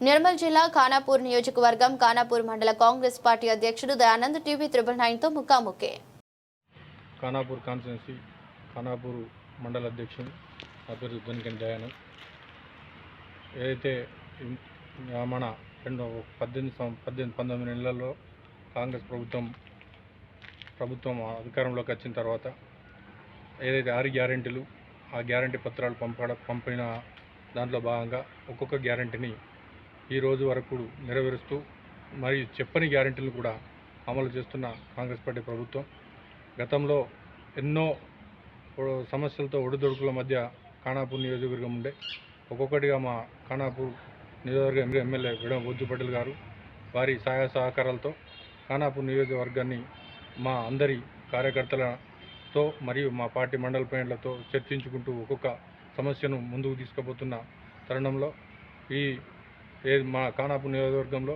నిర్మల్ జిల్లా ఖానాపూర్ నియోజకవర్గం ఖానాపూర్ మండల కాంగ్రెస్ పార్టీ అధ్యక్షుడు దయానంద్ టీవీ త్రిబుల్ నైన్తో ముఖాముఖి. ఖానాపూర్ కాన్స్టిట్యున్సీ ఖానాపూర్ మండల అధ్యక్షుడు నా పేరు దొనికని దయానంద్. ఏదైతే మన రెండు పద్దెనిమిది పద్దెనిమిది పంతొమ్మిది నెలల్లో కాంగ్రెస్ ప్రభుత్వం ప్రభుత్వం అధికారంలోకి వచ్చిన తర్వాత ఏదైతే ఆరు గ్యారెంటీలు ఆ గ్యారెంటీ పత్రాలు పంపడ పంపిన దాంట్లో భాగంగా ఒక్కొక్క గ్యారెంటీని ఈ రోజు వరకు నెరవేరుస్తూ మరియు చెప్పని గ్యారెంటీలు కూడా అమలు చేస్తున్న కాంగ్రెస్ పార్టీ ప్రభుత్వం. గతంలో ఎన్నో సమస్యలతో ఒడిదొడుకుల మధ్య ఖానాపూర్ నియోజకవర్గం ఉండే. ఒక్కొక్కటిగా మా ఖానాపూర్ నియోజకవర్గ ఎమ్మెల్యే విడమ బొజ్జు పటేల్ గారు వారి సహాయ సహకారాలతో ఖానాపూర్ నియోజకవర్గాన్ని మా అందరి కార్యకర్తలతో మరియు మా పార్టీ మండల పేర్లతో చర్చించుకుంటూ ఒక్కొక్క సమస్యను ముందుకు తీసుకుపోతున్న తరుణంలో ఈ ఏది మా ఖానాపూర్ నియోజకవర్గంలో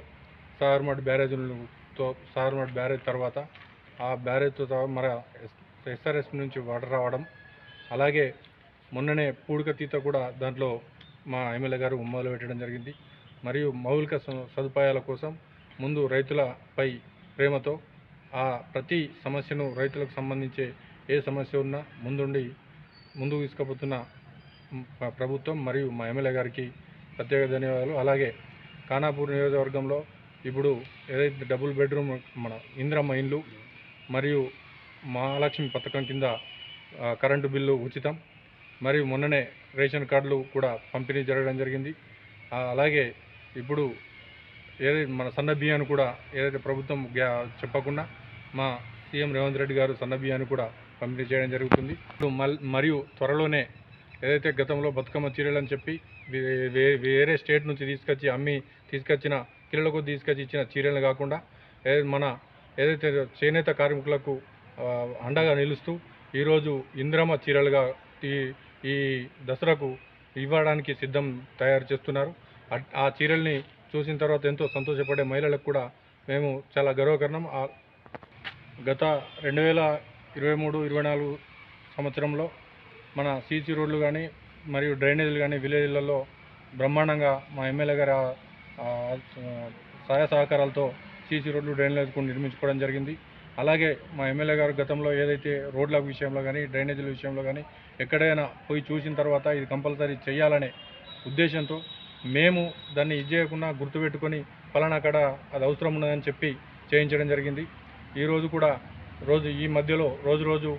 సాగర్మఠ్ బ్యారేజ్తో సాగర్మఠ్ బ్యారేజ్ తర్వాత ఆ బ్యారేజ్తో సహా మన ఎస్ఆర్ఎస్ నుంచి వాటర్ రావడం అలాగే మొన్ననే పూడికతీత కూడా దాంట్లో మా ఎమ్మెల్యే గారు మొదలు పెట్టడం జరిగింది. మరియు మౌలిక స- సదుపాయాల కోసం ముందు రైతులపై ప్రేమతో ఆ ప్రతి సమస్యను రైతులకు సంబంధించే ఏ సమస్య ఉన్నా ముందుండి ముందుకు తీసుకుపోతున్న ప్రభుత్వం మరియు మా ఎమ్మెల్యే గారికి ప్రత్యేక ధన్యవాదాలు. అలాగే ఖానాపూర్ నియోజకవర్గంలో ఇప్పుడు ఏదైతే డబుల్ బెడ్రూమ్ మన ఇంద్రమ్మ ఇండ్లు మరియు మహాలక్ష్మి పథకం కింద కరెంటు బిల్లు ఉచితం మరియు మొన్ననే రేషన్ కార్డులు కూడా పంపిణీ జరగడం జరిగింది. అలాగే ఇప్పుడు ఏదైతే మన సన్న బియ్యాన్ని కూడా ఏదైతే ప్రభుత్వం గ్యా- చెప్పకుండా మా సీఎం రేవంత్ రెడ్డి గారు సన్న బియ్యాన్ని కూడా పంపిణీ చేయడం జరుగుతుంది. ఇప్పుడు మల్- మరియు త్వరలోనే ఏదైతే గతంలో బతుకమ్మ చీరలు అని చెప్పి వేరే స్టేట్ నుంచి తీసుకొచ్చి అమ్మి తీసుకొచ్చిన కిలోలకు తీసుకొచ్చి ఇచ్చిన చీరలు కాకుండా మన ఏదైతే చేనేత కార్మికులకు అండగా నిలుస్తూ ఈరోజు ఇంద్రమ చీరలుగా ఈ ఈ దసరాకు ఇవ్వడానికి సిద్ధం తయారు చేస్తున్నారు. ఆ చీరల్ని చూసిన తర్వాత ఎంతో సంతోషపడే మహిళలకు కూడా మేము చాలా గర్వకారణం. గత రెండు వేల ఇరవై మూడు ఇరవై నాలుగు సంవత్సరంలో మన సీసీ రోడ్లు కానీ మరియు డ్రైనేజీలు కానీ విలేజ్లలో బ్రహ్మాండంగా మా ఎమ్మెల్యే గారి సహాయ సహకారాలతో సీసీ రోడ్లు డ్రైనేజ్ నిర్మించుకోవడం జరిగింది. అలాగే మా ఎమ్మెల్యే గారు గతంలో ఏదైతే రోడ్ల విషయంలో కానీ డ్రైనేజీల విషయంలో కానీ ఎక్కడైనా పోయి చూసిన తర్వాత ఇది కంపల్సరీ చేయాలనే ఉద్దేశంతో మేము దాన్ని ఇది చేయకుండా గుర్తుపెట్టుకొని ఫలానా కాడ అది అవసరం ఉన్నదని చెప్పి చేయించడం జరిగింది. ఈరోజు కూడా రోజు ఈ మధ్యలో రోజు రోజు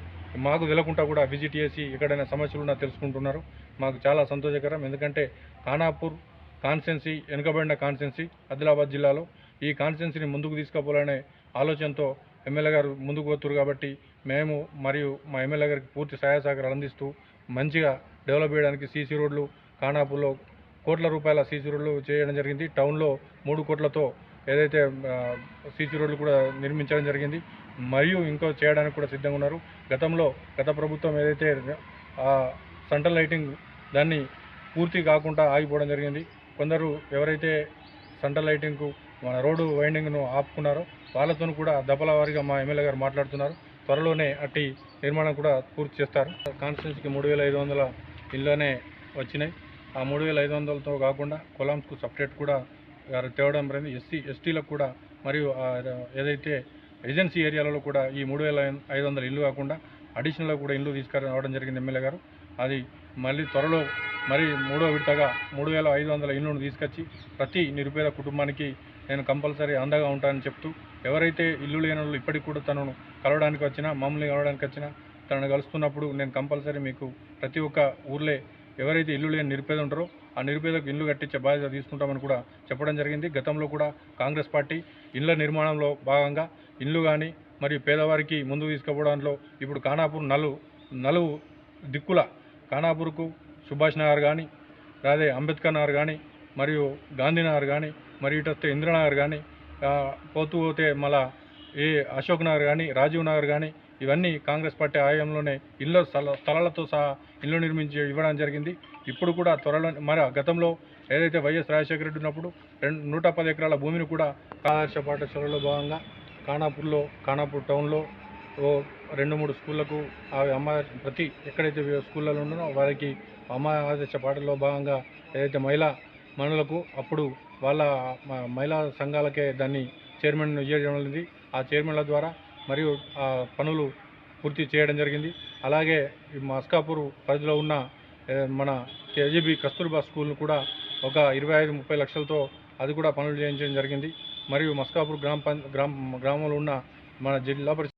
మాకు తెలకుండా కూడా విజిట్ చేసి ఎక్కడైనా సమస్యలు ఉన్నా తెలుసుకుంటున్నారు. మాకు చాలా సంతోషకరం. ఎందుకంటే ఖానాపూర్ కాన్స్టెన్సీ వెనుకబడిన కాన్స్టెన్సీ ఆదిలాబాద్ జిల్లాలో ఈ కాన్స్టెన్సీని ముందుకు తీసుకుపోవాలనే ఆలోచనతో ఎమ్మెల్యే గారు ముందుకు పోతున్నారు కాబట్టి మేము మరియు మా ఎమ్మెల్యే గారికి పూర్తి సహాయ సహకారాలు అందిస్తూ మంచిగా డెవలప్ చేయడానికి సీసీ రోడ్లు ఖానాపూర్లో కోట్ల రూపాయల సీసీ రోడ్లు చేయడం జరిగింది. టౌన్లో మూడు కోట్లతో ఏదైతే సీసీ రోడ్లు కూడా నిర్మించడం జరిగింది మరియు ఇంకో చేయడానికి కూడా సిద్ధంగా ఉన్నారు. గతంలో గత ప్రభుత్వం ఏదైతే ఆ సెంట్రల్ లైటింగ్ దాన్ని పూర్తి కాకుండా ఆగిపోవడం జరిగింది. కొందరు ఎవరైతే సెంట్రల్ లైటింగ్కు మన రోడ్డు వైండింగ్ను ఆపుకున్నారో వాళ్ళతో కూడా దఫల వారిగా మా ఎమ్మెల్యే గారు మాట్లాడుతున్నారు. త్వరలోనే అట్టి నిర్మాణం కూడా పూర్తి చేస్తారు. కాన్స్టిట్యూన్సీకి మూడు వేల ఐదు వందల ఇళ్ళనే వచ్చినాయి. ఆ మూడు వేల ఐదు వందలతో కాకుండా కొలామ్స్కు సపరేట్ కూడా గారు తేవడం జరిగింది. ఎస్సీ ఎస్టీలకు కూడా మరియు ఏదైతే ఏజెన్సీ ఏరియాలలో కూడా ఈ మూడు వేల ఐదు వందల ఇల్లు కాకుండా అడిషనల్గా కూడా ఇల్లు తీసుకురావడం జరిగింది ఎమ్మెల్యే గారు. అది మళ్ళీ త్వరలో మరి మూడో విడతగా మూడు వేల ఐదు వందల ఇల్లును తీసుకొచ్చి ప్రతి నిరుపేద కుటుంబానికి నేను కంపల్సరీ అండగా ఉంటానని చెప్తూ ఎవరైతే ఇల్లు లేని వాళ్ళు ఇప్పటికి కూడా తనను కలవడానికి వచ్చినా మమ్మల్ని కలవడానికి వచ్చినా తనను కలుస్తున్నప్పుడు నేను కంపల్సరీ మీకు ప్రతి ఒక్క ఊర్లే ఎవరైతే ఇల్లు లేని నిరుపేద ఉంటారో ఆ నిరుపేదకు ఇల్లు కట్టించే బాధ్యత తీసుకుంటామని కూడా చెప్పడం జరిగింది. గతంలో కూడా కాంగ్రెస్ పార్టీ ఇళ్ళ నిర్మాణంలో భాగంగా ఇల్లు కానీ మరియు పేదవారికి ముందు తీసుకుపోవడంలో ఇప్పుడు ఖానాపూర్ నలు నలువు దిక్కుల ఖానాపూర్కు సుభాష్ నగర్ కానీ అదే అంబేద్కర్ నగర్ కానీ మరియు గాంధీనగర్ కానీ మరి ఇటు వస్తే ఇంద్రనగర్ కానీ పోతూ పోతే మళ్ళా ఏ అశోక్ నగర్ కానీ రాజీవ్ నగర్ కానీ ఇవన్నీ కాంగ్రెస్ పార్టీ ఆయంలోనే ఇళ్ళ స్థలాలతో సహా ఇల్లు నిర్మించి ఇవ్వడం జరిగింది. ఇప్పుడు కూడా త్వరలో మరి గతంలో ఏదైతే వైఎస్ రాజశేఖర రెడ్డి ఉన్నప్పుడు రెండు నూట పది ఎకరాల భూమిని కూడా ఆదర్శ పాఠశాలలో భాగంగా ఖానాపూర్లో ఖానాపూర్ టౌన్లో ఓ రెండు మూడు స్కూళ్ళకు ఆ అమ్మ ప్రతి ఎక్కడైతే స్కూళ్ళలో ఉన్నారో వారికి అమ్మ ఆదర్శ పాటల్లో భాగంగా ఏదైతే మహిళా మనులకు అప్పుడు వాళ్ళ మహిళా సంఘాలకే దాన్ని చైర్మన్ ఇవ్వడం జరిగింది. ఆ చైర్మన్ల ద్వారా మరియు ఆ పనులు పూర్తి చేయడం జరిగింది. అలాగే మస్కాపూర్ పరిధిలో ఉన్న మన కేజీబీ కస్తూర్బా స్కూల్ను కూడా ఒక ఇరవై ఐదు ముప్పై లక్షలతో అది కూడా పనులు చేయించడం జరిగింది. మరియు మస్కాపూర్ గ్రామ పం గ్రామ గ్రామంలో ఉన్న మన జిల్లా పరిషత్